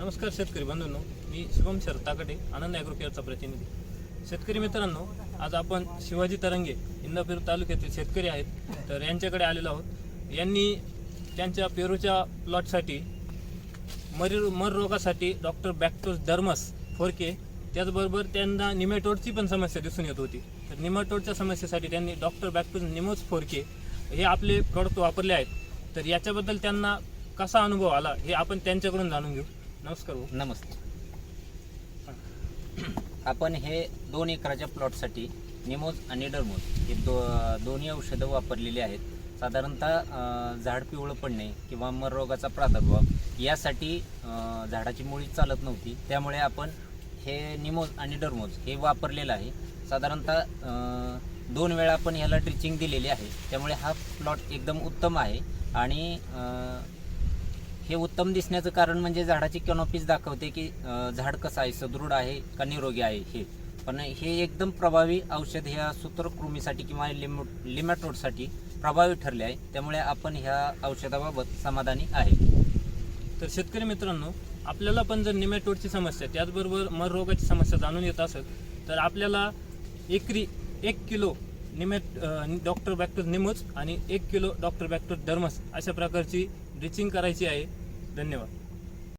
नमस्कार शेतकरी बंधूंनो मी शुभम शरद ताकटे आनंद ॲग्रोकेअरचा प्रतिनिधी. शेतकरी मित्रांनो आज आपण शिवाजी तरंगे इंदापूर तालुक्यातील शेतकरी आहेत तर यांच्याकडे आलेलो आहोत. यांनी त्यांच्या पेरूच्या प्लॉटसाठी मरी मर रोगासाठी डॉक्टर बॅक्टोस डर्मस फोरके त्याचबरोबर त्यांना निमेटोडची पण समस्या दिसून येत होती. तर निमेटोडच्या समस्येसाठी त्यांनी डॉक्टर बॅक्टोस निमोज फोरके हे आपले प्रॉडक्ट वापरले आहेत. तर याच्याबद्दल त्यांना कसा अनुभव आला हे आपण त्यांच्याकडून जाणून घेऊ. नमस्कार नमस्ते. आपण हे दोन एकराच्या प्लॉटसाठी निमोज आणि डरमोज हे दो दोन्ही औषधं वापरलेली आहेत. साधारणतः झाड पिवळं पडणे किंवा मररोगाचा प्रादुर्भाव यासाठी झाडाची मुळी चालत नव्हती. त्यामुळे आपण हे निमोज आणि डरमोज हे वापरलेलं आहे. साधारणतः दोन वेळा आपण ह्याला ड्रिचिंग दिलेली आहे. त्यामुळे हा प्लॉट एकदम उत्तम आहे. आणि हे उत्तम दिसण्याचं कारण म्हणजे झाडाची कॅनॉपीज दाखवते की झाड कसं आहे सदृढ आहे का निरोगी आहे हे. पण हे एकदम प्रभावी औषध ह्या सूत्रकृमीसाठी किंवा लिमो लिमॅटोडसाठी प्रभावी ठरले आहे. त्यामुळे आपण ह्या औषधाबाबत समाधानी आहे. तर शेतकरी मित्रांनो आपल्याला पण जर निमॅटोडची समस्या त्याचबरोबर मर रोगाची समस्या जाणून येत असेल तर आपल्याला एकरी एक किलो निमेट डॉक्टर बॅक्टर निमूच आणि एक किलो डॉक्टर बॅक्टर डर्मस अशा प्रकारची ड्रिचिंग करायची आहे. धन्यवाद.